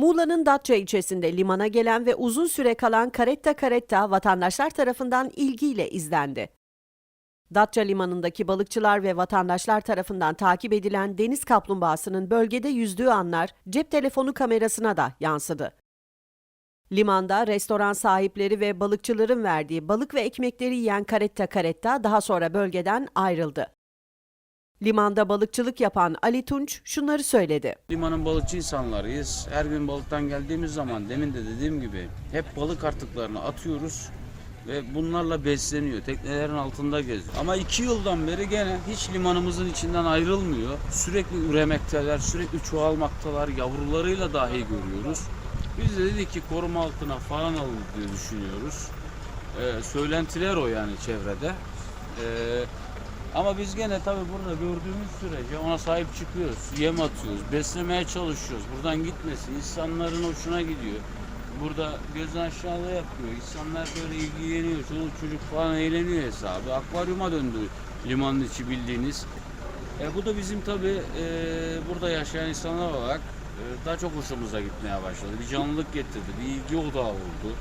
Muğla'nın Datça ilçesinde limana gelen ve uzun süre kalan Caretta Caretta vatandaşlar tarafından ilgiyle izlendi. Datça limanındaki balıkçılar ve vatandaşlar tarafından takip edilen deniz kaplumbağasının bölgede yüzdüğü anlar cep telefonu kamerasına da yansıdı. Limanda restoran sahipleri ve balıkçıların verdiği balık ve ekmekleri yiyen Caretta Caretta daha sonra bölgeden ayrıldı. Limanda balıkçılık yapan Ali Tunç şunları söyledi. Limanın balıkçı insanlarıyız. Her gün balıktan geldiğimiz zaman demin de dediğim gibi hep balık artıklarını atıyoruz ve bunlarla besleniyor. Teknelerin altında geziyor. Ama iki yıldan beri gene hiç limanımızın içinden ayrılmıyor. Sürekli üremekteler, sürekli çoğalmaktalar. Yavrularıyla dahi görüyoruz. Biz de dedik ki koruma altına falan alın diye düşünüyoruz. Ee, söylentiler o yani çevrede. Ee, ama biz gene tabii burada gördüğümüz sürece ona sahip çıkıyoruz. Yem atıyoruz, beslemeye çalışıyoruz. Buradan gitmesi insanların hoşuna gidiyor. Burada göz aşağıda yapıyor. İnsanlar böyle ilgileniyor. Çoluk çocuk falan eğleniyor hesabı. Akvaryuma döndü limanın içi bildiğiniz. E, bu da bizim tabii e, burada yaşayan insanlar olarak e, daha çok hoşumuza gitmeye başladı. Bir canlılık getirdi, bir ilgi odağı oldu.